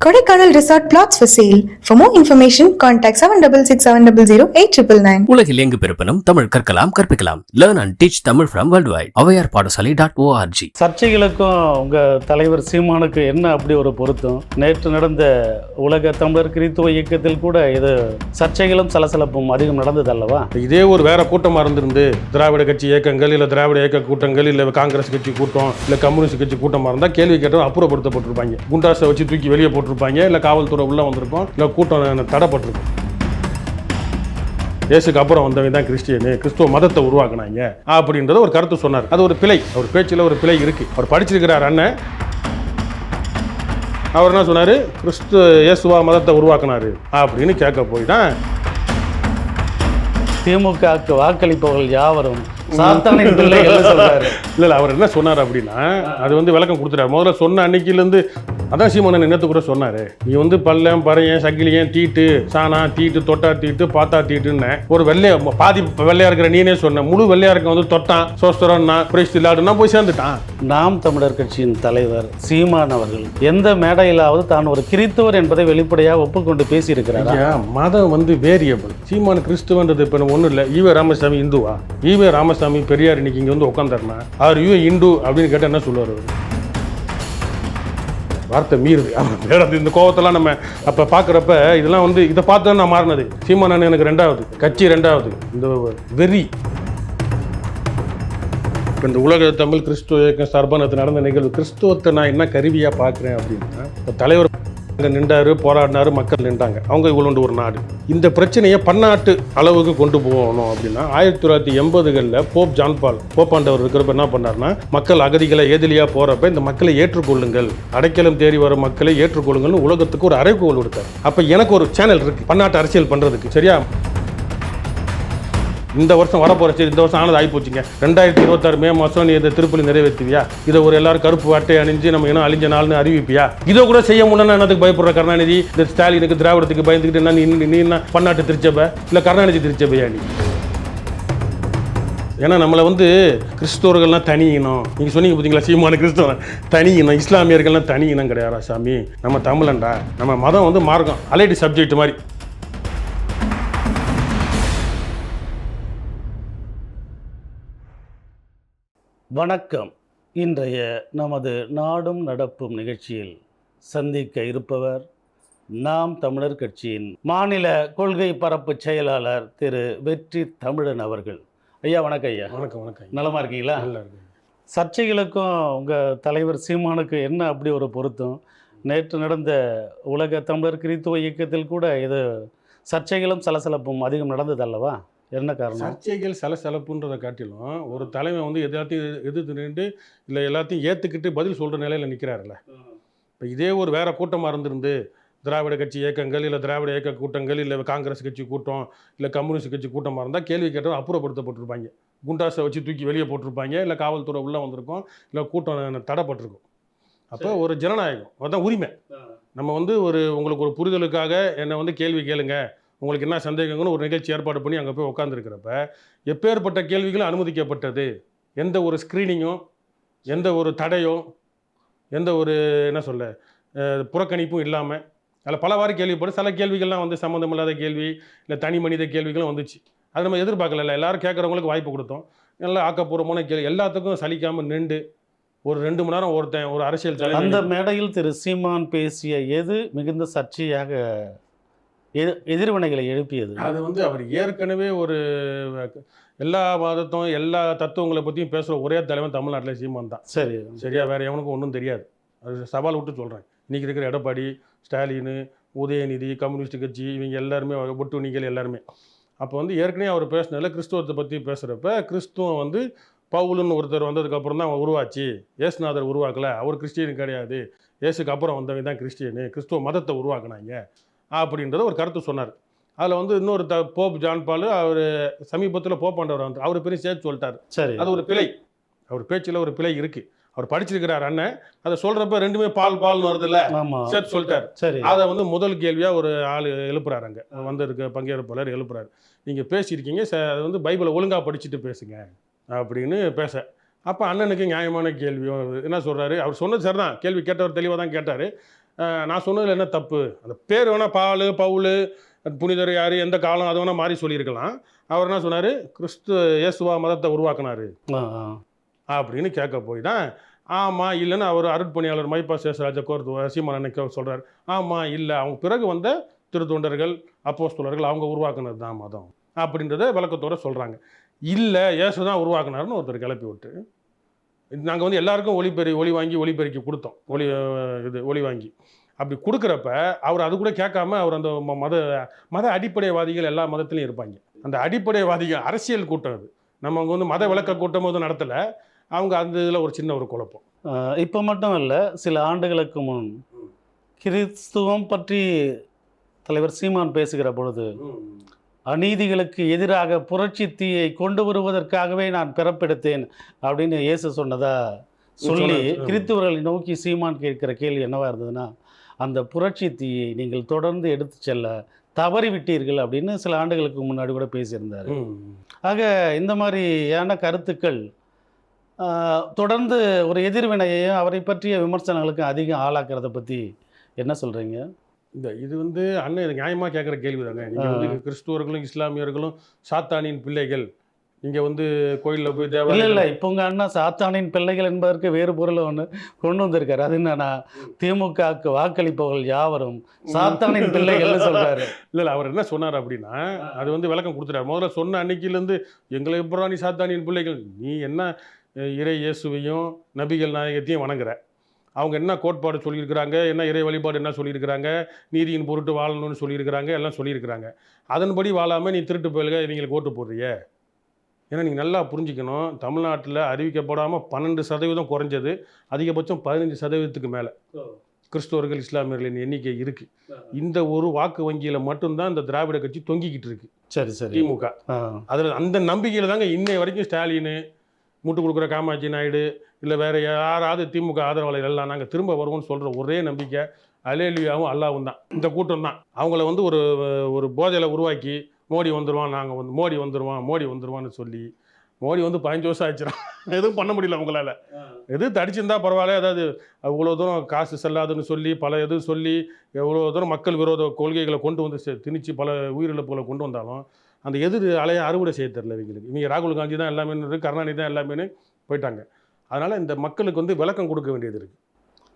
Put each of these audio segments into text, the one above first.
Kodaikanal Resort Plots for sale. For more information, contact 766700 உலகில் எங்கு பிறப்பினும் தமிழ் கற்கலாம் கற்பிக்கலாம். Learn and teach Tamil from worldwide Avvaiyar Padasalai dot O R G சர்ச்சைகளுக்கும் உங்கள் தலைவர் சீமானுக்கு என்ன அப்படி ஒரு பொருத்தம்? நேற்று நடந்த உலக தமிழர் கிறித்துவ இயக்கத்தில் கூட இது சர்ச்சைகளும் சலசலப்பும் அதிகம் நடந்தது அல்லவா இதே ஒரு வேற கூட்டமாக இருந்திருந்து திராவிட கட்சி இயக்கங்கள் இல்லை திராவிட இயக்க கூட்டங்கள் இல்லை காங்கிரஸ் கட்சி கூட்டம் இல்லை கம்யூனிஸ்ட் கட்சி கூட்டமாக இருந்தால் கேள்வி கேட்டவங்க அப்புறப்படுத்தப்பட்டிருப்பாங்க. குண்டாஸை வச்சு தூக்கி வெளியே போட்டிருப்பாங்க இல்லை காவல்துறை உள்ளே வந்திருக்கும். இல்லை கூட்டம் தடைப்பட்டிருக்கும். இயேசுக்கு அப்புறம் வந்தவங்க தான் கிறிஸ்டியனு கிறிஸ்துவ மதத்தை உருவாக்குனாங்க. அப்படின்றத ஒரு கருத்து சொன்னார். அது ஒரு பிழை. அவர் பேச்சில் ஒரு பிழை இருக்கு. அவர் படிச்சிருக்கிறார் அண்ணன். அவர் என்ன சொன்னார்? கிறிஸ்து இயேசுவா மதத்தை உருவாக்குனாரு. அப்படின்னு கேட்க போய் தான் திமுகவுக்கு வாக்களிப்பவர்கள் யாவரும் சாத்தானின் சொல்றாரு. இல்ல அவர் என்ன சொன்னார் அப்படின்னா அது வந்து விளக்கம் கொடுத்துட்டாரு. முதல்ல சொன்ன அன்னைக்கிலேருந்து அதான் சீமானன் நேற்று கூட சொன்னாரு. நீ வந்து பள்ளம் பறையன் சக்கிலியன் தீட்டு சாணா தீட்டு தொட்டா தீட்டு பாத்தா தீட்டுன்னு. ஒரு வெள்ளைய பாதி வெள்ளையா இருக்கிற நீனே சொன்ன. முழு வெள்ளையா இருக்க வந்து தொட்டான் சோஸ்தரம்னா பிரைஸ் இல்லாடுனா போய் சேர்ந்துட்டான். நாம் தமிழர் கட்சியின் தலைவர் சீமான் அவர்கள் எந்த மேடையிலாவது தான் ஒரு கிறித்துவர் என்பதை வெளிப்படையாக ஒப்புக்கொண்டு பேசியிருக்கிறாரா? மதம் வந்து வேரியபிள். சீமான் கிறிஸ்துவன்றது இப்போ ஒன்றும் இல்லை. ஈவே ராமசாமி இந்துவா? ஈவே ராமசாமி பெரியார் இன்னைக்கு இங்கே வந்து உட்காந்துருனா அவர் ஈவே இந்து? அப்படின்னு கேட்டால் என்ன சொல்லுவார் வார்த்தை மீறுது. அவர் இந்த கோவத்தெல்லாம் நம்ம அப்போ பார்க்குறப்ப இதெல்லாம் வந்து இதை பார்த்து தான் நான் மாறினது. சீமானன் எனக்கு ரெண்டாவது கட்சி ரெண்டாவது இந்த வெறி. இப்போ இந்த உலக தமிழ் கிறிஸ்துவ இயக்கம் சார்பாக நடந்த நிகழ்வு கிறிஸ்துவத்தை நான் என்ன கருவியாக பார்க்குறேன் அப்படின்னா இப்போ தலைவர் அங்கே நின்றாரு போராடினாரு மக்கள் நின்றாங்க. அவங்க இவ்வளோண்டு ஒரு நாடு. இந்த பிரச்சனையை பன்னாட்டு அளவுக்கு கொண்டு போகணும் அப்படின்னா ஆயிரத்தி தொள்ளாயிரத்தி எண்பதுகளில் போப் ஜான்பால் போப்பாண்டவர் இருக்கிறப்ப என்ன பண்ணார்னா மக்கள் அகதிகளை ஏதிலியா போகிறப்ப இந்த மக்களை ஏற்றுக்கொள்ளுங்கள் அடைக்கலம் தேடி வர மக்களை ஏற்றுக்கொள்ளுங்கள்னு உலகத்துக்கு ஒரு அறைகோல் கொடுத்தார். அப்போ எனக்கு ஒரு சேனல் இருக்கு பன்னாட்டு அரசியல் பண்ணுறதுக்கு சரியா? இந்த வருஷம் வரப்போகிற சரி இந்த வருஷம் ஆனது ஆகிப்போச்சுங்க ரெண்டாயிரத்தி இருபத்தாறு மே மாதம் நீ இந்த திருப்பலி நிறைவேற்றுவியா? இதை ஒரு எல்லாரும் கருப்பு அட்டை அணிஞ்சு நம்ம இன்னும் அழிஞ்ச நாள்னு அறிவிப்பியா? இதை கூட செய்ய முடியல என்னத்துக்கு பயப்படுற கருணாநிதி? இந்த ஸ்டாலினுக்கு திராவிடத்துக்கு பயந்துக்கிட்டு என்ன நீ நீ என்ன பன்னாட்டு திருச்சபை? இல்லை கருணாநிதி திருச்சபையா நீ? ஏன்னா நம்மளை வந்து கிறிஸ்தவர்கள்லாம் தனி இனம் நீங்கள் சொன்னீங்க பார்த்தீங்களா சீமான கிறிஸ்தவன்? தனி இனம் இஸ்லாமியர்கள்லாம் தனி இனம் கிடையாதா சாமி. நம்ம தமிழன்டா. நம்ம மதம் வந்து மார்க்கம். அலைடி சப்ஜெக்ட் மாதிரி. வணக்கம். இன்றைய நமது நாடும் நடப்பும் நிகழ்ச்சியில் சந்திக்க இருப்பவர் நாம் தமிழர் கட்சியின் மாநில கொள்கை பரப்பு செயலாளர் திரு வெற்றி தமிழன் அவர்கள். ஐயா வணக்கம் ஐயா. வணக்கம் வணக்கம் நலமா இருக்கீங்களா? சர்ச்சைகளுக்கும் உங்கள் தலைவர் சீமானுக்கு என்ன அப்படி ஒரு பொருத்தம்? நேற்று நடந்த உலக தமிழர் கிறித்துவ இயக்கத்தில் கூட இது சர்ச்சைகளும் சலசலப்பும் அதிகம் நடந்தது அல்லவா? என்ன காரணம்? சர்ச்சைகள் சலசலப்புன்றதை காட்டிலும் ஒரு தலைமை வந்து எல்லாத்தையும் எதிர்த்து நின்று இல்லை எல்லாத்தையும் ஏற்றுக்கிட்டு பதில் சொல்கிற நிலையில் நிற்கிறாருல்ல இப்போ இதே ஒரு வேற கூட்டமாக இருந்திருந்து திராவிட கட்சி இயக்கங்கள் இல்லை திராவிட இயக்க கூட்டங்கள் இல்லை காங்கிரஸ் கட்சி கூட்டம் இல்லை கம்யூனிஸ்ட் கட்சி கூட்டமாக இருந்தால் கேள்வி கேட்டவங்க அப்புறப்படுத்தப்பட்டிருப்பாங்க. குண்டாஸை வச்சு தூக்கி வெளியே போட்டிருப்பாங்க இல்லை காவல்துறை உள்ளே வந்திருக்கும் இல்லை கூட்டம் தடைப்பட்டிருக்கும். அப்போ ஒரு ஜனநாயகம் அதான் உரிமை. நம்ம வந்து ஒரு உங்களுக்கு ஒரு புரிதலுக்காக என்னை வந்து கேள்வி கேளுங்க உங்களுக்கு என்ன சந்தேகங்கன்னு ஒரு நிகழ்ச்சி ஏற்பாடு பண்ணி அங்கே போய் உட்காந்துருக்கிறப்ப எப்பேற்பட்ட கேள்விகளும் அனுமதிக்கப்பட்டது. எந்த ஒரு ஸ்க்ரீனிங்கும் எந்த ஒரு தடையும் எந்த ஒரு என்ன சொல்ல புறக்கணிப்பும் இல்லாமல் அதில் பலவாறு கேள்விப்படும். சில கேள்விகள்லாம் வந்து சம்மந்தமில்லாத கேள்வி இல்லை தனி மனித கேள்விகளும் வந்துச்சு. அது நம்ம எதிர்பார்க்கல. எல்லாரும் கேட்குறவங்களுக்கு வாய்ப்பு கொடுத்தோம். நல்லா ஆக்கப்பூர்வமான கேள்வி. எல்லாத்துக்கும் சலிக்காமல் நின்று ஒரு ரெண்டு மணி நேரம் ஒருத்தன் ஒரு அரசியல் அந்த மேடையில் திரு சீமான் பேசிய எது மிகுந்த சர்ச்சையாக எ- எதிர்வினைகளை எழுப்பியது. அது வந்து அவர் ஏற்கனவே ஒரு எல்லா மதத்தும் எல்லா தத்துவங்களை பற்றியும் பேசுகிற ஒரே தலைவன் தமிழ்நாட்டில் சீமான் தான். சரி. சரியா? வேற எவனுக்கும் ஒன்றும் தெரியாது. அது சவால் விட்டு சொல்கிறேன் இன்றைக்கி இருக்கிற எடப்பாடி ஸ்டாலின் உதயநிதி கம்யூனிஸ்ட் கட்சி இவங்க எல்லாருமே ஒட்டு நீங்கள் எல்லாருமே. அப்போ வந்து ஏற்கனவே அவர் பேசினதில் கிறிஸ்துவத்தை பற்றி பேசுகிறப்ப கிறிஸ்துவம் வந்து பவுலுன்னு ஒருத்தர் வந்ததுக்கப்புறம் தான் அவன் உருவாச்சு. ஏசுநாதர் உருவாக்கல. அவர் கிறிஸ்டியன் கிடையாது. ஏசுக்கு அப்புறம் வந்தவங்க தான் கிறிஸ்டியனு. கிறிஸ்துவ மதத்தை உருவாக்குனாங்க. அப்படின்றத ஒரு கருத்து சொன்னார். அதில் வந்து இன்னொரு த போப் ஜான் பால் அவர் சமீபத்தில் போப்பாண்டவர் வந்து அவர் பெரிய சேர்த்து சொல்லிட்டார். சரி. அது ஒரு பிழை. அவர் பேச்சில் ஒரு பிழை இருக்கு. அவர் படிச்சிருக்கிறார் அண்ணன். அதை சொல்றப்ப ரெண்டுமே பால் பால்னு வருதுல்ல? ஆமா. சேர்த்து சொல்லிட்டார். சரி. அதை வந்து முதல் கேள்வியா ஒரு ஆள் எழுப்புறாரு அங்க. வந்திருக்க பங்கேற்பாளர் எழுப்புறாரு. நீங்க பேசியிருக்கீங்க ச- அது வந்து பைபிளை ஒழுங்கா படிச்சுட்டு பேசுங்க அப்படின்னு பேச. அப்போ அண்ணனுக்கு நியாயமான கேள்வி வருது. என்ன சொல்றாரு? அவர் சொன்னது சரிதான். கேள்வி கேட்டவர் தெளிவாக தான் கேட்டார். நான் சொன்னதில் என்ன தப்பு? அந்த பேர் வேணால் பால் பவுல் புனிதர் யார் எந்த காலம் அது வேணால் மாறி சொல்லியிருக்கலாம். அவர் என்ன சொன்னார்? கிறிஸ்து இயேசுவா மதத்தை உருவாக்குனாரு. அப்படின்னு கேட்க போய் தான் ஆமாம் இல்லைன்னு அவர் அருட்பணியாளர் மைப்பா சேஷராஜ கோர்த்து சீமானன் சொல்கிறார் ஆமாம் இல்லை அவங்க பிறகு வந்த திருத்தொண்டர்கள் அப்போஸ்தலர்கள் அவங்க உருவாக்குனது தான் மதம். அப்படின்றத விளக்கத்தோட சொல்கிறாங்க இல்லை இயேசு தான் உருவாக்குனாருன்னு ஒருத்தர் கிளப்பி விட்டு நாங்கள் வந்து எல்லாருக்கும் ஒளிபெரி ஒளி வாங்கி ஒளிபெருக்கி கொடுத்தோம். ஒளி இது ஒளி வாங்கி. அப்படி கொடுக்குறப்ப அவர் அது கூட கேட்காம அவர் அந்த மத மத அடிப்படைவாதிகள் எல்லா மதத்துலையும் இருப்பாங்க. அந்த அடிப்படைவாதிகள் அரசியல் கூட்டம் அது. நம்ம அங்கே வந்து மத விளக்க கூட்டம் போது நடத்தலை. அவங்க அந்த இதில் ஒரு சின்ன ஒரு குழப்பம். இப்போ மட்டும் இல்லை சில ஆண்டுகளுக்கு முன் கிறிஸ்துவம் பற்றி தலைவர் சீமான் பேசுகிற பொழுது அநீதிகளுக்கு எதிராக புரட்சி தீயை கொண்டு வருவதற்காகவே நான் பிறப்பெடுத்தேன் அப்படின்னு இயேசு சொன்னதா சொல்லி சொன்னாரு. கிறிஸ்துவர்களை நோக்கி சீமான் கேட்கிற கேள்வி என்னவா இருந்ததுன்னா அந்த புரட்சி தீயை நீங்கள் தொடர்ந்து எடுத்து செல்ல தவறிவிட்டீர்கள் அப்படின்னு சில ஆண்டுகளுக்கு முன்னாடி கூட பேசியிருந்தார். ஆக இந்த மாதிரியான கருத்துக்கள் தொடர்ந்து ஒரு எதிர்வினையையும் அவரை பற்றிய விமர்சனங்களுக்கும் அதிகம் ஆளாக்குறத பற்றி என்ன சொல்கிறீங்க இந்த இது வந்து அண்ணன் இது நியாயமாக கேட்குற கேள்வி தாங்க நீங்கள் வந்து கிறிஸ்துவர்களும் இஸ்லாமியர்களும் சாத்தானின் பிள்ளைகள். நீங்கள் வந்து கோயிலில் போய் இல்லை தேவாலயம் இல்லை இப்போ உங்கள் அண்ணா சாத்தானின் பிள்ளைகள் என்பதற்கு வேறு பொருளை ஒன்று கொண்டு வந்திருக்காரு. அது என்னன்னா திமுகவுக்கு வாக்களிப்பவர்கள் யாவரும் சாத்தானின் பிள்ளைகள்னு சொல்றாரு. இல்லை இல்லை அவர் என்ன சொன்னார் அப்படின்னா அது வந்து விளக்கம் கொடுத்துட்டார். முதல்ல சொன்ன அன்னைக்கிலேருந்து எங்களை எப்படா நீ சாத்தானின் பிள்ளைகள்? நீ என்ன இறை இயேசுவையும் நபிகள் நாயகத்தையும் வணங்குற? அவங்க என்ன கோட்பாடு சொல்லியிருக்கிறாங்க என்ன இறை வழிபாடு என்ன சொல்லியிருக்கிறாங்க நீதியின் பொருட்டு வாழணும்னு சொல்லியிருக்கிறாங்க எல்லாம் சொல்லியிருக்கிறாங்க. அதன்படி வாழாமல் நீ திருட்டு போயிலுக இவங்களுக்கு ஓட்டு போடுறிய? ஏன்னா நீங்கள் நல்லா புரிஞ்சுக்கணும். தமிழ்நாட்டில் அறிவிக்கப்படாமல் பன்னெண்டு சதவீதம் குறைஞ்சது. அதிகபட்சம் பதினஞ்சு சதவீதத்துக்கு மேலே. கிறிஸ்தவர்கள் இஸ்லாமியர்களின் எண்ணிக்கை இருக்குது இந்த ஒரு வாக்கு வங்கியில் மட்டும்தான் இந்த திராவிட கட்சி தொங்கிக்கிட்டு இருக்கு. சரி சரி. திமுக. அதில் அந்த நம்பிக்கையில் தாங்க இன்னை வரைக்கும் ஸ்டாலின் முட்டு கொடுக்குற காமாட்சி நாயுடு இல்லை வேற யாராவது திமுக ஆதரவாளர்கள் எல்லாம் நாங்கள் திரும்ப வருவோம்னு சொல்கிற ஒரே நம்பிக்கை அலேலியாவும் அல்லாவும் தான். இந்த கூட்டம் தான். அவங்கள வந்து ஒரு ஒரு போதையில் உருவாக்கி மோடி வந்துடுவான் நாங்கள் வந்து மோடி வந்துடுவான் மோடி வந்துடுவான்னு சொல்லி மோடி வந்து பதினஞ்சு வருஷம் ஆயிடுச்சுறான் எதுவும் பண்ண முடியல அவங்களால. எது தடிச்சிருந்தா பரவாயில்ல அதாவது அவ்வளோ தூரம் காசு செல்லாதுன்னு சொல்லி பல இது சொல்லி எவ்வளோ தூரம் மக்கள் விரோத கொள்கைகளை கொண்டு வந்து திணிச்சு பல உயிரிழப்புகளை கொண்டு வந்தாலும் அந்த எதிர் அலையை அறுவடை செய்ய தெரியல இவங்களுக்கு இவங்க ராகுல் காந்தி தான் எல்லாமே கருணாநிதி தான் எல்லாமே போயிட்டாங்க அதனால இந்த மக்களுக்கு வந்து விளக்கம் கொடுக்க வேண்டியது இருக்கு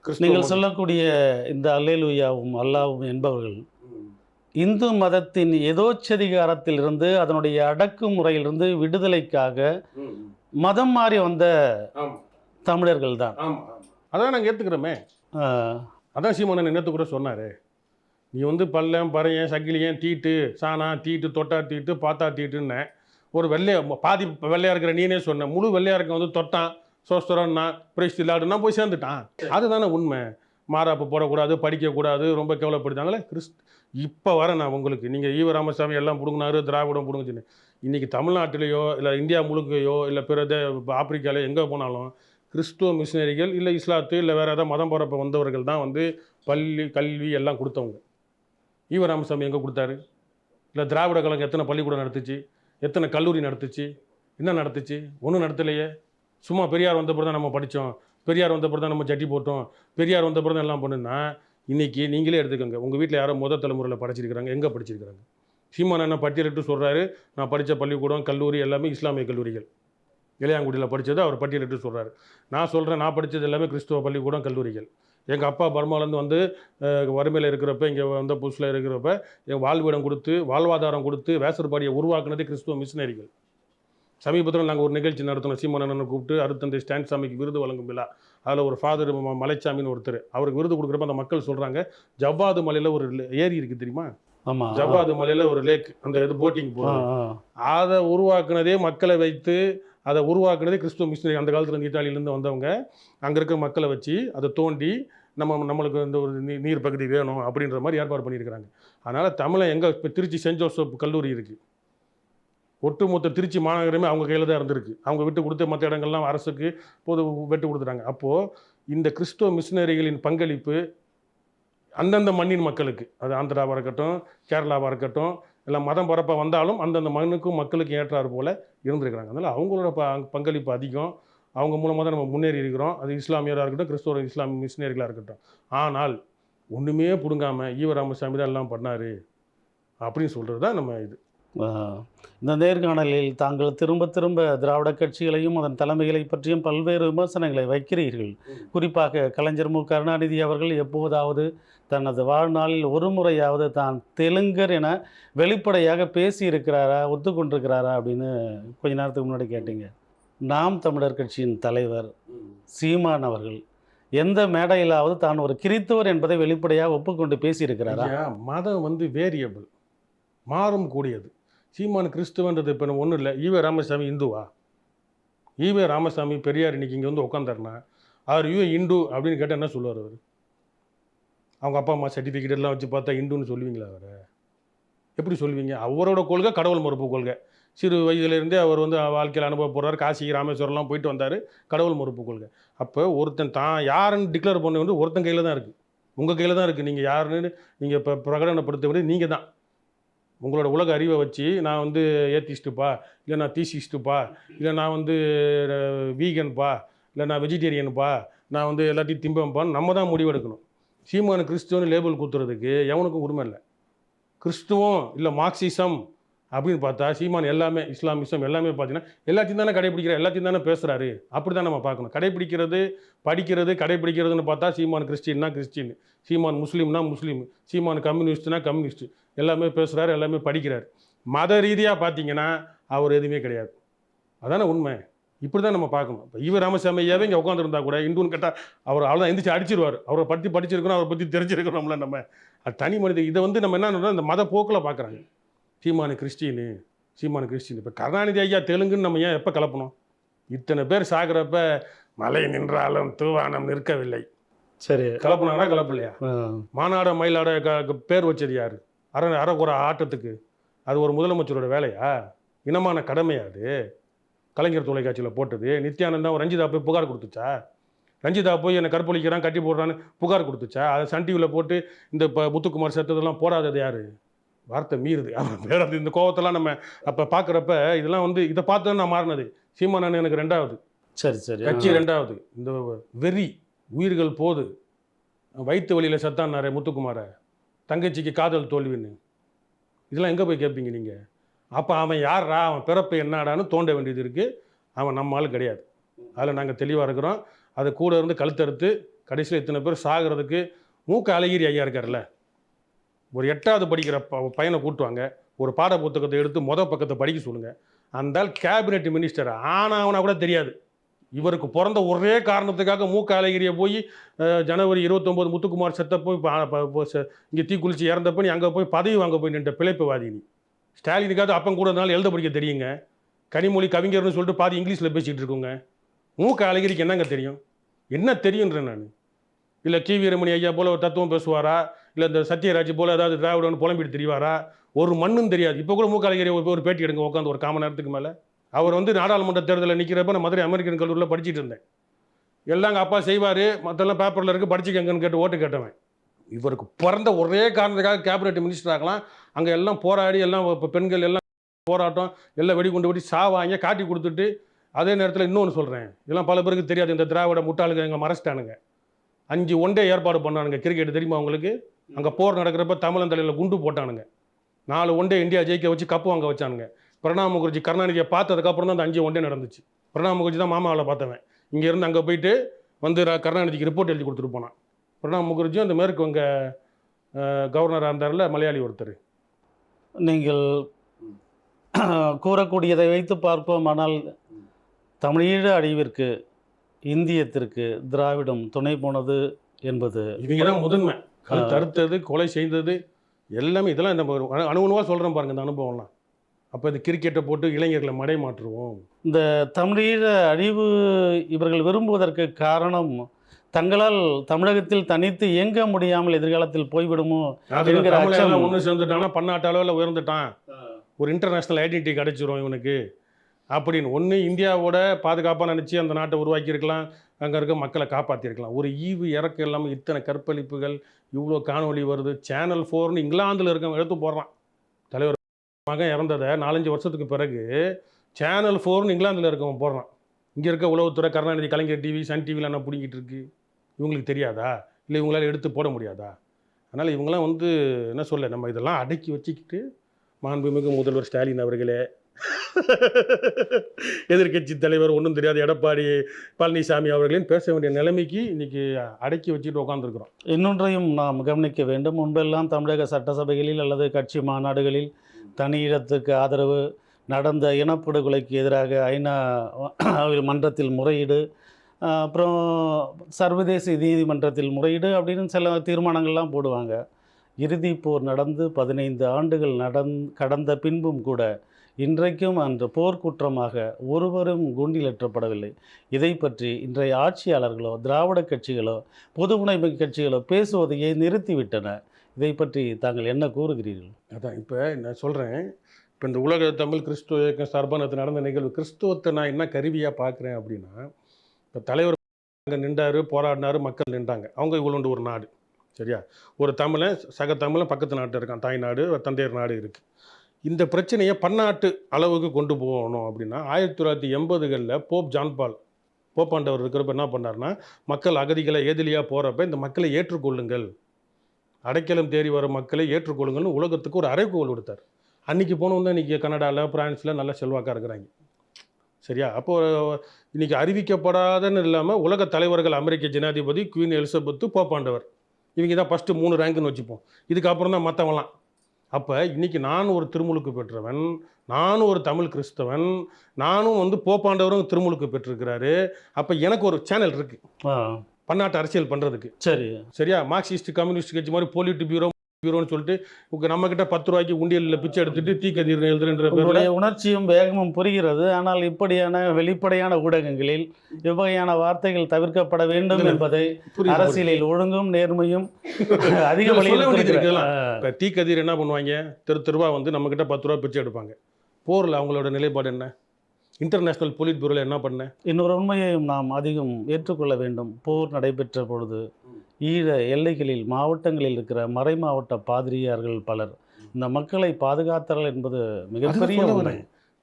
கிறிஸ்துவ நீங்கள். சொல்லக்கூடிய இந்த அல்லேலுயாவும் அல்லாவும் என்பவர்கள். இந்து மதத்தின் எதோச்சதிகாரத்திலிருந்து அதனுடைய அடக்குமுறையிலிருந்து விடுதலைக்காக. மதம் மாறி வந்த தமிழர்கள் தான். அதான் நாங்கள் ஏற்றுக்கிறோமே அதான் சீமானன் நேற்று கூட சொன்னார் நீ வந்து பள்ளம் பறையன் சக்கிலியன் தீட்டு சாணா தீட்டு தொட்டா தீட்டு பாத்தா தீட்டுன்னு. ஒரு வெள்ளைய பாதி வெள்ளையா இருக்கிற நீனே சொன்ன முழு வெள்ளையா இருக்க வந்து தொட்டான் சோஸ்தரன்னா பிரைஸ் போய் சேர்ந்துட்டான். அதுதானே உண்மை. மாறாப்பு போடக்கூடாது படிக்கக்கூடாது ரொம்ப கேவலப்படுத்தாங்களே கிறிஸ்த். இப்போ வர நான் உங்களுக்கு நீங்கள் ஈவ ராமசாமி எல்லாம் பிடுங்கினாரு திராவிடம் பிடுங்குச்சுன்னு. இன்றைக்கி தமிழ்நாட்டிலேயோ இல்லை இந்தியா முழுக்கையோ இல்லை பிற தே- ஆப்பிரிக்காலையோ எங்கே போனாலும் கிறிஸ்துவ மிஷினரிகள் இல்லை இஸ்லாத்து இல்லை வேறு ஏதாவது மதம் போகிறப்ப வந்தவர்கள் தான் வந்து பள்ளி கல்வி எல்லாம் கொடுத்தவங்க. ஈவ ராமசாமி எங்கே கொடுத்தாரு? இல்லை திராவிட கழகம் எத்தனை பள்ளிக்கூடம் நடத்துச்சு? எத்தனை கல்லூரி நடத்துச்சு? என்ன நடத்துச்சு? ஒன்றும் நடத்தலையே. சும்மா பெரியார் வந்த பிறகு தான் நம்ம படித்தோம் பெரியார் வந்த பிறகு தான் நம்ம ஜட்டி போட்டோம். பெரியார் வந்த பிறகு தான் எல்லாம் பண்ணுன்னா இன்றைக்கி நீங்களே எடுத்துக்கோங்க. உங்கள் வீட்டில் யாரோ முத தலைமுறையில் படிச்சிருக்கிறாங்க. எங்கே படிச்சிருக்கிறாங்க? சீமான் என்ன பட்டியலிட்டு சொல்கிறாரு நான் படித்த பள்ளிக்கூடம் கல்லூரி எல்லாமே இஸ்லாமிய கல்லூரிகள். இளையாங்குடியில் படித்தது அவர் பட்டியலிட்டு சொல்கிறாரு நான் சொல்கிறேன் நான் படித்தது எல்லாமே கிறிஸ்துவ பள்ளிக்கூடம் கல்லூரிகள். எங்கள் அப்பா பர்மாலேருந்து வந்து வறுமையில் இருக்கிறப்ப இங்கே வந்த புதுசில் இருக்கிறப்ப என் வாழ்விடம் கொடுத்து வாழ்வாதாரம் கொடுத்து வேசற்பாடியை உருவாக்குனதே கிறிஸ்துவ மிஷினரிகள். சமீபத்தில் நாங்கள் ஒரு நிகழ்ச்சி நடத்தினோம். சீமானனை கூப்பிட்டு அறுத்தந்தை ஸ்டாண்ட் சாமிக்கு விருது வழங்கும் விழா. அதில் ஒரு ஃபாதர் மலைச்சாமின்னு ஒருத்தர். அவருக்கு விருது கொடுக்குறப்ப அந்த மக்கள் சொல்கிறாங்க ஜவ்வாது மலையில் ஒரு ஏரி இருக்குது தெரியுமா? ஆமாம் ஜவ்வாது மலையில் ஒரு லேக் அந்த இது போட்டிங் ஆ. அதை உருவாக்குனதே மக்களை வைத்து அதை உருவாக்குனதே கிறிஸ்துவ மிஷினரி. அந்த காலத்தில் இருந்து இத்தாலியிலேருந்து வந்தவங்க அங்கே இருக்கிற மக்களை வச்சு அதை தோண்டி நம்ம நம்மளுக்கு இந்த ஒரு நீ- நீர் பகுதி வேணும் அப்படின்ற மாதிரி ஏற்பாடு பண்ணியிருக்கிறாங்க. அதனால் தமிழை எங்கே இப்போ திருச்சி சென்ட் ஜோசப் கல்லூரி இருக்குது ஒட்டுமொத்த திருச்சி மாநகரமே அவங்க கையில் தான் இருந்திருக்கு. அவங்க விட்டு கொடுத்த மற்ற இடங்கள்லாம் அரசுக்கு பொது விட்டு கொடுத்துட்டாங்க. அப்போது இந்த கிறிஸ்துவ மிஷினரிகளின் பங்களிப்பு அந்தந்த மண்ணின் மக்களுக்கு. அது ஆந்திராவாக இருக்கட்டும் கேரளாவாக இருக்கட்டும் எல்லாம் மதம் பரப்ப வந்தாலும் அந்தந்த மண்ணுக்கும் மக்களுக்கும் ஏற்றாறு போல் இருந்திருக்கிறாங்க. அதனால் அவங்களோட ப பங்களிப்பு அதிகம். அவங்க மூலமாக தான் நம்ம முன்னேறி இருக்கிறோம். அது இஸ்லாமியராக இருக்கட்டும் கிறிஸ்துவ இஸ்லாம் மிஷினரிகளாக இருக்கட்டும். ஆனால் ஒன்றுமே பிடுங்காமல் ஈவ ராமசாமி தான் எல்லாம் பண்ணார் அப்படின்னு சொல்கிறது தான் நம்ம இது. இந்த நேர்காணலில் தாங்கள் திரும்ப திரும்ப திராவிட கட்சிகளையும் அதன் தலைமைகளை பற்றியும் பல்வேறு விமர்சனங்களை வைக்கிறீர்கள். குறிப்பாக கலைஞர் மு. கருணாநிதி அவர்கள் எப்போதாவது தனது வாழ்நாளில் ஒரு முறையாவது தான் தெலுங்கர் என வெளிப்படையாக பேசியிருக்கிறாரா ஒத்துக்கொண்டிருக்கிறாரா அப்படின்னு கொஞ்ச நேரத்துக்கு முன்னாடி கேட்டீங்க. நாம் தமிழர் கட்சியின் தலைவர் சீமான் அவர்கள் எந்த மேடையிலாவது தான் ஒரு கிறித்தவர் என்பதை வெளிப்படையாக ஒப்புக்கொண்டு பேசியிருக்கிறாரா? மதம் வந்து வேரியபிள் மாறும் கூடியது. சீமான் கிறிஸ்துவன்றது இப்போ ஒன்றும் இல்லை. ஈவே ராமசாமி இந்துவா? ஈவே ராமசாமி பெரியார் இன்னைக்கு இங்கே வந்து உட்காந்தாருனா அவர் யூ இந்து அப்படின்னு கேட்டால் என்ன சொல்லுவார் அவர்? அவங்க அப்பா அம்மா சர்டிஃபிகேட் எல்லாம் வச்சு பார்த்தா இந்துன்னு சொல்லுவீங்களா அவரை? எப்படி சொல்லுவீங்க? அவரோட கொள்கை கடவுள் மறுப்பு கொள்கை. சிறு வயதிலிருந்தே அவர் வந்து வாழ்க்கையில் அனுபவ போகிறார் காசி ராமேஸ்வரம்லாம் போயிட்டு வந்தார். கடவுள் மறுப்பு கொள்கை. அப்போ ஒருத்தன் தான் யாருன்னு டிக்ளேர் பண்ண வந்து ஒருத்தன் கையில் தான் இருக்குது உங்கள் கையில் தான் இருக்குது நீங்கள் யாருன்னு நீங்கள் இப்போ பிரகடனப்படுத்த வேண்டியது நீங்கள் தான் உங்களோட உலக அறிவை வச்சு நான் வந்து ஏத்திஸ்ட்டுப்பா இல்லை நான் தீசிஸ்ட்டுப்பா இல்லை நான் வந்து வீகன்ப்பா இல்லை நான் வெஜிடேரியன்ப்பா நான் வந்து எல்லாத்தையும் திம்பம்ப்பான்னு நம்ம தான் முடிவெடுக்கணும். சீமானு கிறிஸ்துவன்னு லேபிள் குத்துறதுக்கு எவனுக்கும் உரிமை இல்லை. கிறிஸ்துவம் இல்லை மார்க்சிசம் அப்படின்னு பார்த்தா சீமான் எல்லாமே இஸ்லாமிசம் எல்லாமே பார்த்தீங்கன்னா எல்லாத்தையும் தானே கடைபிடிக்கிற எல்லாத்தையும் தானே பேசுகிறாரு அப்படி தான் நம்ம பார்க்கணும். கடைபிடிக்கிறது படிக்கிறது கடைபிடிக்கிறதுன்னு பார்த்தா சீமான் கிறிஸ்டின்னா கிறிஸ்டின் சீமான் முஸ்லீம்னா முஸ்லீம் சீமான் கம்யூனிஸ்ட்னா கம்யூனிஸ்ட் எல்லாமே பேசுகிறாரு எல்லாமே படிக்கிறார். மத ரீதியாக பார்த்தீங்கன்னா அவர் எதுவுமே கிடையாது. அதானே உண்மை? இப்படி தான் நம்ம பார்க்கணும். இப்போ ஈவ ராமசாமி ஐயாவே இங்கே உட்காந்துருந்தா கூட இந்துன்னு கேட்டால் அவர் அவ்வளோ எந்திரிச்சு அடிச்சிருவார். அவரை பற்றி படிச்சிருக்கணும் அவரை பற்றி தெரிஞ்சிருக்கணும்ல நம்ம. அது தனி மனித இதை வந்து நம்ம என்ன இந்த மத போக்கில் பார்க்குறாங்க சீமானு கிறிஸ்டின்னு சீமானு கிறிஸ்டின் இப்போ கருணாநிதி ஐயா தெலுங்குன்னு நம்ம ஏன் எப்போ கலப்பணும்? இத்தனை பேர் சாகிறப்ப மழை நின்றாலும் தூவானம் நிற்கவில்லை. சரி. கலப்புனாரா கலப்பலையா? ஆஹ், மாநாட மயிலாட பேர் வச்சது யார்? அரை அரைக்குறை ஆட்டத்துக்கு. அது ஒரு முதலமைச்சரோட வேலையா? இனமான கடமையா அது? கலைஞர் தொலைக்காட்சியில் போட்டது. நித்யானந்தா ரஞ்சிதா போய் புகார் கொடுத்துச்சா? ரஞ்சிதா போய் என்னை கற்பழிக்கிறான் கட்டி போடுறான்னு புகார் கொடுத்துச்சா? அதை சன் டிவியில் போட்டு இந்த இப்போ முத்துக்குமார் செத்ததெல்லாம் போடாதது யார்? வார்த்தை மீறுது. வேற இந்த கோவத்தெல்லாம் நம்ம அப்போ பார்க்குறப்ப இதெல்லாம் வந்து இதை பார்த்து நான் மாறினது. சீமானன் எனக்கு ரெண்டாவது. சரி சரி. கட்சி ரெண்டாவது. இந்த வெறி உயிர்கள் போது. வயிற்று வழியில் செத்தான்னாரே முத்துக்குமார. தங்கச்சிக்கு காதல் தோல்வின்னு. இதெல்லாம் எங்கே போய் கேட்பீங்க நீங்கள் அப்போ அவன் யாரா அவன் பிறப்பு என்னடான்னு தோண்ட வேண்டியது இருக்குது அவன் நம்ம ஆள் கிடையாது. அதில் நாங்கள் தெளிவாக இருக்கிறோம். அது கூட இருந்து கழுத்தறுத்து கடைசியில் இத்தனை பேர் சாகிறதுக்கு மூக்க அழகிரி ஐயா இருக்கார்ல ஒரு எட்டாவது படிக்கிற ப- பையனை கூட்டுவாங்க. ஒரு பாட புத்தகத்தை எடுத்து மொதல் பக்கத்தை படிக்க சொல்லுங்கள் அந்த கேபினெட் மினிஸ்டர் ஆனாவனா கூட தெரியாது. இவருக்கு பிறந்த ஒரே காரணத்துக்காக மூக்க அழகிரியை போய் ஜனவரி இருபத்தொம்போது முத்துக்குமார் செத்த போய் இங்கே தீக்குளிச்சு இறந்தப்ப நீ அங்கே போய் பதவி வாங்க போய் நின்ற பிழைப்புவாதி நீ. ஸ்டாலினுக்காவது அப்பன் கூட இருந்தாலும் எழுத படிக்க தெரியுங்க. கனிமொழி கவிஞர்னு சொல்லிட்டு பாதி இங்கிலீஷில் பேசிகிட்டு இருக்கோங்க. மூக்க அழகிரிக்கு என்னங்க தெரியும்? என்ன தெரியுன்றேன் நான். இல்லை கி. வீரமணி ஐயா போல் ஒரு தத்துவம் பேசுவாரா? இல்லை இந்த சத்யராஜ் போல் ஏதாவது திராவிடன்னு புலம்பிட்டு தெரிவாரா? ஒரு மண்ணும் தெரியாது. இப்போ கூட மூக்க அழகிரி ஒரு பேட்டி எடுங்க உட்காந்து ஒரு காமன் நேரத்துக்கு மேலே. அவர் வந்து நாடாளுமன்ற தேர்தலில் நிற்கிறப்ப நான் மதுரை அமெரிக்கன் கல்லூரியில் படிச்சுட்டு இருந்தேன். எல்லாம் எங்கள் அப்பா செய்வார் மற்றெல்லாம் பேப்பரில் இருக்குது படிச்சுக்கங்கன்னு கேட்டு ஓட்டு கேட்டவன். இவருக்கு பிறந்த ஒரே காரணத்துக்காக கேபினெட் மினிஸ்டர் ஆகலாம். அங்கே எல்லாம் போராடி எல்லாம் இப்போ பெண்கள் எல்லாம் போராட்டம் எல்லாம் வெடி கொண்டு வெடி சாவாங்க காட்டி கொடுத்துட்டு அதே நேரத்தில் இன்னொன்று சொல்கிறேன் இதெல்லாம் பல பேருக்கு தெரியாது. இந்த திராவிட முட்டாளுங்க எங்களை மறைச்சிட்டானுங்க. அஞ்சு ஒன் டே ஏற்பாடு பண்ணானுங்க. கிரிக்கெட் தெரியுமா அவங்களுக்கு அங்கே போர் நடக்கிறப்ப தமிழன் தலையில் குண்டு போட்டானுங்க. நாலு ஒன் டே இந்தியா ஜெயிக்க வச்சு கப்பு வாங்க வச்சானுங்க. பிரணாப் முகர்ஜி கருணாநிதியை பார்த்ததுக்கப்புறம் தான் அந்த அஞ்சு ஒன் டே நடந்துச்சு. பிரணாப் முகர்ஜி தான் மாமாவில் பார்த்தவன். இங்கே இருந்து அங்கே போயிட்டு வந்து கருணாநிதிக்கு ரிப்போர்ட் எழுதி கொடுத்துட்டு போனான். பிரணாப் முகர்ஜியும் அந்த மேற்கு வங்க கவர்னராக இருந்தார்ல மலையாளி ஒருத்தர். நீங்கள் கூறக்கூடியதை வைத்து பார்ப்போமானால் தமிழீழ அழிவிற்கு இந்தியத்திற்கு திராவிடம் துணை போனது என்பது இவங்க தான் முதன்மை. தடுத்தது கொலை செய்தது எல்லாமே இதெல்லாம் நம்ம அணு அணுவணுவாக சொல்கிறேன் பாருங்க இந்த அனுபவம்லாம். அப்போ இது கிரிக்கெட்டை போட்டு இளைஞர்களை மடை மாற்றுவோம் இந்த தமிழீழ அழிவு இவர்கள் விரும்புவதற்கு காரணம் தங்களால் தமிழகத்தில் தனித்து இயங்க முடியாமல் எதிர்காலத்தில் போய்விடுமோ. ஒன்று சேர்ந்துட்டான்னா பன்னாட்டு அளவில் உயர்ந்துட்டான். ஒரு இன்டர்நேஷ்னல் ஐடென்டிட்டி கிடைச்சிரும் இவனுக்கு. அப்படின்னு ஒன்று இந்தியாவோட பாதுகாப்பாக நினச்சி அந்த நாட்டை உருவாக்கியிருக்கலாம். அங்கே இருக்க மக்களை காப்பாற்றிருக்கலாம் ஒரு ஈவு இறக்கம் இல்லாமல் இத்தனை கற்பழிப்புகள் இவ்வளோ காணொளி வருது. சேனல் ஃபோர்னு இங்கிலாந்தில் இருக்கவன் எடுத்து போடுறான். மகன் இறந்ததை நாலஞ்சு வருஷத்துக்கு பிறகு சேனல் ஃபோர்னு இங்கிலாந்தில் இருக்கவன் போடுறான். இங்கே இருக்க உளவுத்துறை கருணாநிதி கலைஞர் டிவி சன் டிவியில் என்ன பிடிங்கிட்டு இருக்கு? இவங்களுக்கு தெரியாதா? இல்லை இவங்களால எடுத்து போட முடியாதா? அதனால் இவங்கெல்லாம் வந்து என்ன சொல்ல நம்ம இதெல்லாம் அடக்கி வச்சுக்கிட்டு மாண்புமிகு முதல்வர் ஸ்டாலின் அவர்களே எதிர்க்கட்சி தலைவர் ஒன்றும் தெரியாத எடப்பாடி பழனிசாமி அவர்களையும் பேச வேண்டிய நிலைமைக்கு இன்னைக்கு அடக்கி வச்சுட்டு உட்காந்துருக்குறோம் இன்னொன்றையும் நாம் கவனிக்க வேண்டும். முன்பெல்லாம் தமிழக சட்டசபைகளில் அல்லது கட்சி மாநாடுகளில் தனியிடத்துக்கு ஆதரவு நடந்த இனப்படுகொலைக்கு எதிராக ஐநா மன்றத்தில் முறையீடு அப்புறம் சர்வதேச நீதிமன்றத்தில் முறையீடு அப்படின்னு சில தீர்மானங்கள்லாம் போடுவாங்க. இறுதி போர் நடந்து பதினைந்து ஆண்டுகள் நடந் கடந்த பின்பும் கூட இன்றைக்கும் அந்த போர்க்குற்றமாக ஒருவரும் குண்டிலற்றப்படவில்லை. இதை பற்றி இன்றைய ஆட்சியாளர்களோ திராவிட கட்சிகளோ பொது உடைமை கட்சிகளோ பேசுவதையே நிறுத்திவிட்டன. இதை பற்றி தாங்கள் என்ன கூறுகிறீர்கள்? அதான் இப்போ நான் சொல்கிறேன் இப்போ இந்த உலக தமிழ் கிறிஸ்துவ இயக்கம் சார்பாக நடந்த நிகழ்வு கிறிஸ்துவத்தை நான் என்ன கருவியாக பார்க்குறேன் அப்படின்னா இப்போ தலைவர் அங்கே நின்றாரு போராடினார் மக்கள் நின்றாங்க. அவங்க இவ்வளோண்டு ஒரு நாடு சரியா? ஒரு தமிழன் சக தமிழன் பக்கத்து நாட்டு இருக்கான் தாய்நாடு தந்தையர் நாடு இருக்குது இந்த பிரச்சனையை பன்னாட்டு அளவுக்கு கொண்டு போகணும் அப்படின்னா ஆயிரத்தி தொள்ளாயிரத்தி எண்பதுகளில் போப் ஜான்பால் போப்பாண்டவர் இருக்கிறப்ப என்ன பண்ணாருன்னா மக்கள் அகதிகளை எதிலியாக போகிறப்ப இந்த மக்களை ஏற்றுக்கொள்ளுங்கள் அடைக்கலம் தேடி வர மக்களை ஏற்றுக்கொள்ளுங்கள்னு உலகத்துக்கு ஒரு அறைகோல் கொடுத்தார். அன்றைக்கி போனவங்க தான் இன்றைக்கி கனடாவில் பிரான்ஸில் நல்லா செல்வாக்காக இருக்கிறாங்க. சரியா? அப்போது இன்றைக்கி அறிவிக்கப்படாதன்னு இல்லாமல் உலக தலைவர்கள் அமெரிக்க ஜனாதிபதி குவீன் எலிசபெத்து போப்பாண்டவர் இவங்க தான் ஃபஸ்ட்டு மூணு ரேங்க்குன்னு வச்சுப்போம். இதுக்கப்புறம் தான் மற்றவங்களாம் அப்போ இன்றைக்கி நானும் ஒரு திருமுழுக்கு பெற்றவன் நானும் ஒரு தமிழ் கிறிஸ்தவன் நானும் வந்து போப்பாண்டவரும் திருமுழுக்கு பெற்றிருக்கிறாரு. அப்போ எனக்கு ஒரு சேனல் இருக்குது பன்னாட்டு அரசியல் பண்ணுறதுக்கு சரி. சரியா? மார்க்சிஸ்ட் கம்யூனிஸ்ட் கட்சி மாதிரி போலிட் பியூரோ பியூரோன்னு சொல்லிட்டு உங்க நம்ம கிட்ட பத்து ரூபாய்க்கு உண்டியலில் பிச்சை எடுத்துட்டு தீ கதிர் எழுதுன்ற உங்களுடைய உணர்ச்சியும் வேகமும் புரிகிறது. ஆனால் இப்படியான வெளிப்படையான ஊடகங்களில் இவ்வகையான வார்த்தைகள் தவிர்க்கப்பட வேண்டும் என்பதை அரசியலில் ஒழுங்கும் நேர்மையும் அதிக. இப்போ டீ. கதிர் என்ன பண்ணுவாங்க? தெரு தெருவா வந்து நம்ம கிட்ட பத்து ரூபா பிச்சை எடுப்பாங்க. போரில் அவங்களோட நிலைப்பாடு என்ன? இன்டர்நேஷனல் போலிட் பியூரோவில் என்ன பண்ண? இன்னொரு உண்மையையும் நாம் அதிகம் ஏற்றுக்கொள்ள வேண்டும். போர் நடைபெற்ற பொழுது ஈழ எல்லைகளில் மாவட்டங்களில் இருக்கிற மறை மாவட்ட பாதிரியார்கள் பலர் இந்த மக்களை பாதுகாத்தார்கள் என்பது மிகப்பெரிய உண்மை.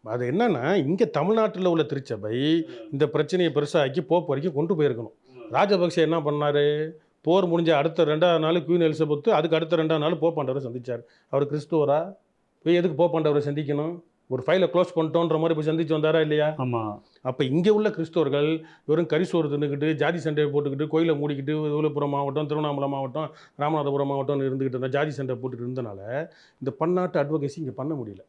அது என்னன்னா இங்கே தமிழ்நாட்டில் உள்ள திருச்சபை இந்த பிரச்சனையை பெருசாக்கி போப் வரைக்கும் கொண்டு போயிருக்கணும். ராஜபக்சே என்ன பண்ணாரு? போர் முடிஞ்ச அடுத்த ரெண்டாவது நாள் குவீன் எலிசபெத்து அதுக்கு அடுத்த ரெண்டாவது நாள் போப்பாண்டவரை சந்திச்சார். அவர் கிறிஸ்துவரா? போய் எதுக்கு போப்பாண்டவரை சந்திக்கணும்? ஒரு ஃபைலை க்ளோஸ் பண்ணிட்டோன்ற மாதிரி போய் சந்திச்சு வந்தாரா இல்லையா? ஆமாம் அப்போ இங்கே உள்ள கிறிஸ்தவர்கள் வெறும் கரிசோறு தின்னுக்கிட்டு ஜாதி சண்டையை போட்டுக்கிட்டு கோயிலை மூடிக்கிட்டு விழுப்புரம் மாவட்டம் திருவண்ணாமலை மாவட்டம் ராமநாதபுரம் மாவட்டம்னு இருந்துக்கிட்டு இருந்த ஜாதி சண்டை போட்டுட்டு இருந்தனால இந்த பன்னாட்டு அட்வொகேசி இங்கே பண்ண முடியல.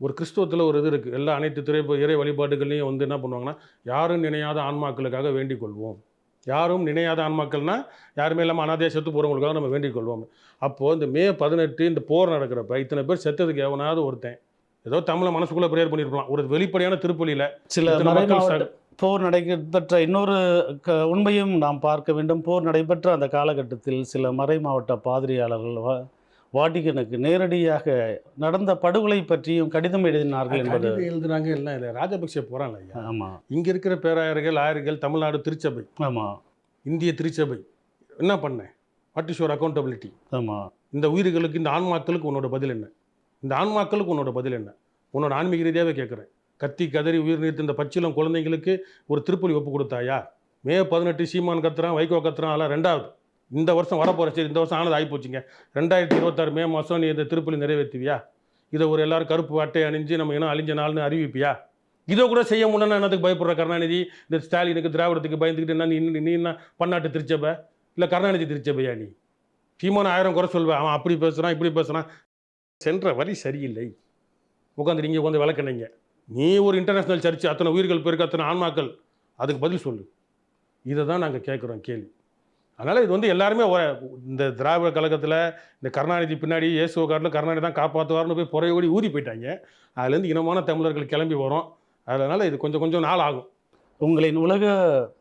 ஒரு கிறிஸ்துவத்தில் ஒரு இது இருக்குது எல்லா அனைத்து திரை இறை வழிபாடுகள்லையும் வந்து என்ன பண்ணுவாங்கன்னா யாரும் நினையாத ஆன்மாக்களுக்காக வேண்டிக் கொள்வோம். யாரும் நினையாத ஆன்மாக்கள்னா யாருமே இல்லாமல் அனாதையாக செத்து போகிறவங்களுக்காக நம்ம வேண்டிக் கொள்வோம். அப்போது இந்த மே பதினெட்டு இந்த போர் நடக்கிறப்ப இத்தனை பேர் செத்ததுக்கு எவனாவது ஒருத்தன் ஏதோ தமிழை மனசுக்குள்ளே ப்ரேயர் பண்ணியிருக்கலாம் ஒரு வெளிப்படையான திருப்பலியில் சில மக்கள் போர் நடைபெற்ற இன்னொரு க உண்மையும் நாம் பார்க்க வேண்டும். போர் நடைபெற்ற அந்த காலகட்டத்தில் சில மறை மாவட்ட பாதிரியாளர்கள் வா- வாட்டிகனுக்கு நேரடியாக நடந்த படுகொலை பற்றியும் கடிதம் எழுதினார்கள் என்பது கடிதம் எழுதுறாங்க எல்லாம் இல்லை. ராஜபக்சே போகிறாங்க ஐயா ஆமாம் இங்கே இருக்கிற பேராயர்கள் ஆயர்கள் தமிழ்நாடு திருச்சபை. ஆமாம் இந்திய திருச்சபை. என்ன பண்ணேன் வாட் இஸ் யுவர் அக்கௌண்டபிலிட்டி ஆமாம் இந்த உயிர்களுக்கு இந்த ஆன்மாக்களுக்கு உன்னோட பதில் என்ன? இந்த ஆன்மாக்களுக்கு உன்னோட பதில் என்ன? உன்னோட ஆன்மீக ரீதியாகவே கேட்குறேன். கத்தி கதறி உயிர் நீத்து இந்த பச்சிலம் குழந்தைங்களுக்கு ஒரு திருப்பலி ஒப்பு கொடுத்தாயா? மே பதினெட்டு சீமான் கத்துறான் வைகோ கத்துறான் அதெல்லாம் ரெண்டாவது. இந்த வருஷம் வரப்போகிற சரி இந்த வருஷம் ஆனது ஆகிப்போச்சுங்க. ரெண்டாயிரத்தி இருபத்தாறு மே மாதம் நீ இந்த திருப்பலி நிறைவேற்றுவியா? இதை ஒரு எல்லாரும் கருப்பு அட்டை அணிஞ்சு நம்ம இன்னும் அழிஞ்ச நாள்னு அறிவிப்பியா? இதை கூட செய்ய முடியல என்னத்துக்கு பயப்படுற கருணாநிதி? இந்த ஸ்டாலினுக்கு திராவிடத்துக்கு பயந்துக்கிட்டு என்ன நீ நீ- என்ன பன்னாட்டு திருச்சபை? இல்லை கருணாநிதி திருச்சபையா நீ? சீமான ஆயிரம் குறை சொல்வேன் அவன் அப்படி பேசுகிறான் இப்படி பேசுகிறான் சென்ற வரி சரியில்லை. உட்காந்து நீங்கள் உட்காந்து விளக்குனீங்க. நீ ஒரு இன்டர்நேஷ்னல் சர்ச்சு அத்தனை உயிர்கள் பேருக்கு அத்தனை ஆன்மாக்கள். அதுக்கு பதில் சொல்லு. இதை தான் நாங்கள் கேட்குறோம் கேள்வி. அதனால் இது வந்து எல்லாருமே இந்த திராவிட கழகத்தில் இந்த கருணாநிதி பின்னாடி இயேசுவ காட்டில் கருணாநிதி தான் காப்பாற்றுவார்னு போய் புறையோடி ஊறி போயிட்டாங்க. அதுலேருந்து இனமான தமிழர்கள் கிளம்பி வரோம். அதனால் இது கொஞ்சம் கொஞ்சம் நாள் ஆகும். உங்களின் உலக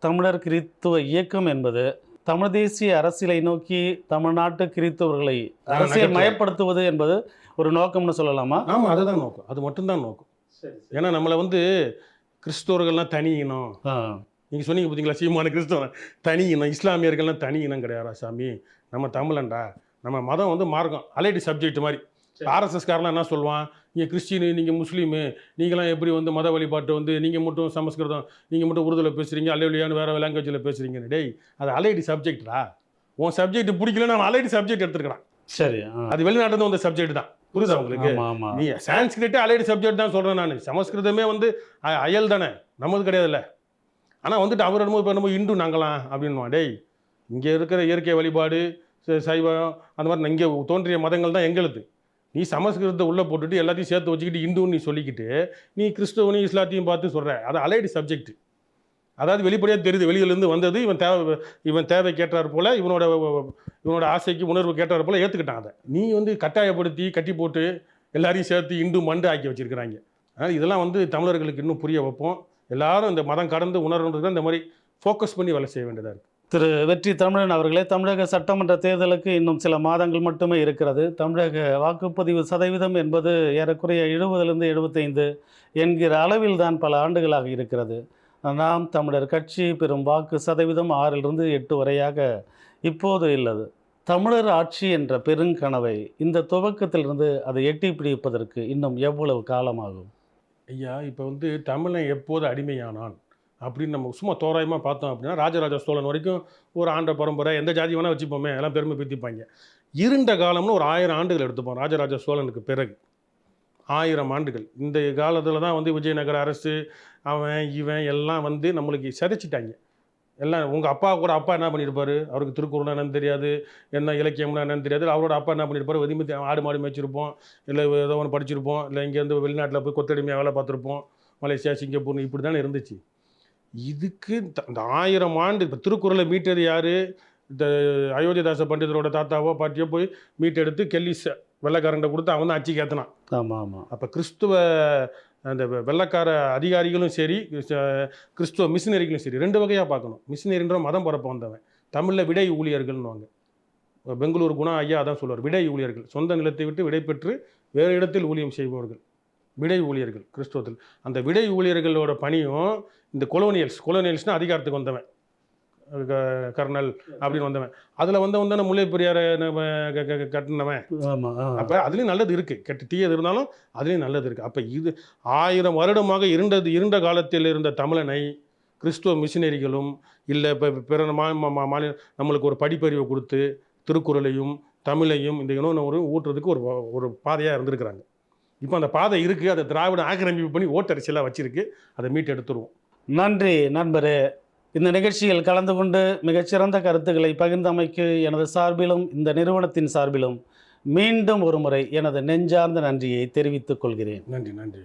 தமிழர் கிறித்துவ இயக்கம் என்பது தமிழ் தேசிய அரசியலை நோக்கி தமிழ்நாட்டு கிறித்தவர்களை அரசியல். மயப்படுத்துவது என்பது ஒரு நோக்கம்னு சொல்லலாமா? ஆமாம் அதுதான் நோக்கம். அது மட்டும்தான் நோக்கம். ஏன்னா நம்மளை வந்து கிறிஸ்தவர்கள்லாம் தனி இனம் நீங்கள் சொன்னீங்க பார்த்தீங்களா சீமான கிறிஸ்தவன்? தனி இனம் இஸ்லாமியர்கள்லாம் தனி இனம் கிடையாதா சாமி? நம்ம தமிழன்டா. நம்ம மதம் வந்து மார்க்கம். அலைடி சப்ஜெக்ட் மாதிரி. ஆர்எஸ்எஸ்காரலாம் என்ன சொல்லுவான்? நீங்கள் கிறிஸ்டினு நீங்கள் முஸ்லீமு நீங்களாம் எப்படி வந்து மத வழிபாட்டு வந்து நீங்கள் மட்டும் சமஸ்கிருதம் நீங்கள் மட்டும் உருதுல பேசுகிறீங்க அலைவலியான்னு வேறு லாங்குவேஜில் பேசுகிறீங்கன்னு டேய் அது அலைடி சப்ஜெக்டா உன் சப்ஜெக்ட் பிடிக்கலன்னு அவன் அலைடி சப்ஜெக்ட் எடுத்துருக்கிறான். சரி. அது வெளிநாட்டுல வந்த சப்ஜெக்ட் தான். புரியுதா உங்களுக்கு? நீ சான்ஸ்கிரிட்டே அலைடு சப்ஜெக்ட் தான் சொல்றேன் நான். சமஸ்கிருதமே வந்து அயல் தானே. நமது கிடையாதுல்ல. ஆனா வந்துட்டு அவர் என்னமோ இப்போ நம்ம இந்து நாங்களாம் அப்படின்னுவான். டேய் இங்க இருக்கிற இயற்கை வழிபாடு சைவம் அந்த மாதிரி இங்கே தோன்றிய மதங்கள் தான் எங்களுது. நீ சமஸ்கிருதத்தை உள்ளே போட்டுட்டு எல்லாத்தையும் சேர்த்து வச்சுக்கிட்டு இந்துன்னு நீ சொல்லிக்கிட்டு நீ கிறிஸ்தவனையும் இஸ்லாத்தையும் பார்த்து சொல்கிற அது அலைடு சப்ஜெக்ட் அதாவது வெளிப்படையாக தெரியுது. வெளியிலேருந்து வந்தது இவன் தேவை இவன் தேவை கேட்டார் போல் இவனோட இவனோட ஆசைக்கு உணர்வு கேட்டார் போல் ஏற்றுக்கிட்டான் அதை. நீ வந்து கட்டாயப்படுத்தி கட்டி போட்டு எல்லாரையும் சேர்த்து இந்து மண்டு ஆக்கி வச்சுருக்கிறாங்க. அதனால் இதெல்லாம் வந்து தமிழர்களுக்கு இன்னும் புரிய வைப்போம். எல்லாரும் இந்த மதம் கடந்து உணர்வுன்றது இந்த மாதிரி ஃபோக்கஸ் பண்ணி வேலை செய்ய வேண்டியதாக இருக்குது திரு வெற்றி தமிழன் அவர்களே தமிழக சட்டமன்ற தேர்தலுக்கு இன்னும் சில மாதங்கள் மட்டுமே இருக்கிறது. தமிழக வாக்குப்பதிவு சதவீதம் என்பது ஏறக்குறைய எழுபதுலேருந்து எழுபத்தைந்து என்கிற அளவில் தான் பல ஆண்டுகளாக இருக்கிறது. நாம் தமிழர் கட்சி பெறும் வாக்கு சதவீதம் ஆறிலிருந்து எட்டு வரையாக இப்போது இல்லது. தமிழர் ஆட்சி என்ற பெருங்கனவை இந்த துவக்கத்திலிருந்து அதை எட்டி பிடிப்பதற்கு இன்னும் எவ்வளவு காலமாகும்? ஐயா இப்போ வந்து தமிழன் எப்போது அடிமையானான்? அப்படின்னு நம்ம சும்மா தோராயமாக பார்த்தோம் அப்படின்னா ராஜராஜ சோழன் வரைக்கும் ஒரு ஆண்ட பரம்பரை எந்த ஜாதி வேணால் வச்சுப்போமே எல்லாம் பெருமை பீத்திப்பாங்க இருண்ட காலம்னு ஒரு ஆயிரம் ஆண்டுகள் எடுத்துப்போம் ராஜராஜ சோழனுக்கு பிறகு. ஆயிரம் ஆண்டுகள். இந்த காலத்தில் தான் வந்து விஜயநகர அரசு அவன் இவன் எல்லாம் வந்து நம்மளுக்கு சிதைச்சிட்டாங்க. எல்லாம் உங்கள் அப்பா கூட அப்பா என்ன பண்ணியிருப்பார் அவருக்கு திருக்குறள் என்னன்னு தெரியாது என்ன இலக்கியம்னா என்னன்னு தெரியாது. அவரோட அப்பா என்ன பண்ணியிருப்பார் வெதுமி ஆடு மாடு மேய்ச்சிருப்போம் இல்லை ஏதோ ஒன்று படிச்சிருப்போம் இல்லை இங்கேருந்து வெளிநாட்டில் போய் கொத்தடிமையாக வேலை பார்த்துருப்போம். மலேசியா சிங்கப்பூர் இப்படி தானே இருந்துச்சு. இதுக்கு இந்த ஆயிரம் ஆண்டு இப்போ திருக்குறளை மீட்டது யார்? இந்த அயோத்திதாச பண்டிதரோட தாத்தாவோ பாட்டியோ போய் மீட்டெடுத்து கெல்லி வெள்ளைக்காரன்ட்ட கொடுத்து அவன் தான் அச்சுக்கு ஏற்றினான் ஆமாம் ஆமாம் அப்போ கிறிஸ்துவ அந்த வெள்ளைக்கார அதிகாரிகளும் சரி கிறிஸ்துவ மிஷினரிகளும் சரி ரெண்டு வகையாக பார்க்கணும். மிஷினரின்ற மதம் பரப்ப வந்தவன். தமிழில் விடை ஊழியர்கள்னுவாங்க. பெங்களூர் குணா ஐயா அதான் சொல்லுவார் விடை ஊழியர்கள். சொந்த நிலத்தை விட்டு விடை பெற்று வேறு இடத்தில் ஊழியம் செய்பவர்கள். விடை ஊழியர்கள் கிறிஸ்துவத்தில். அந்த விடை ஊழியர்களோட பணியும் இந்த கொலோனியல்ஸ் கொலோனியல்ஸ்னால் அதிகாரத்துக்கு வந்தவன். கர்னல் அப்படின்னு வந்தவன். அதில் வந்தவன் தானே முல்லை பெரியாரை கட்டினவன். அப்போ அதுலேயும் நல்லது இருக்குது கெட்ட தீயது இருந்தாலும் அதுலேயும் நல்லது இருக்குது அப்போ இது ஆயிரம் வருடமாக இருண்டது இருண்ட காலத்தில் இருந்த தமிழனை கிறிஸ்துவ மிஷினரிகளும் இல்லை இப்போ பிற மாநில நம்மளுக்கு ஒரு படிப்பறிவை கொடுத்து திருக்குறளையும் தமிழையும் இந்த இனோன்னு ஊட்டுறதுக்கு ஒரு ஒரு பாதையாக இருந்திருக்கிறாங்க. இப்போ அந்த பாதை இருக்குது அதை திராவிட ஆக்கிரமிப்பு பண்ணி ஓட்டரிசியெல்லாம் வச்சிருக்கு. அதை மீட்டு எடுத்துருவோம் நன்றி நண்பரே. இந்த நிகழ்ச்சியில் கலந்து கொண்டு மிகச்சிறந்த கருத்துக்களை பகிர்ந்தமைக்கு எனது சார்பிலும் இந்த நிறுவனத்தின் சார்பிலும் மீண்டும் ஒரு முறை எனது நெஞ்சார்ந்த நன்றியை தெரிவித்துக் கொள்கிறேன். நன்றி நன்றி.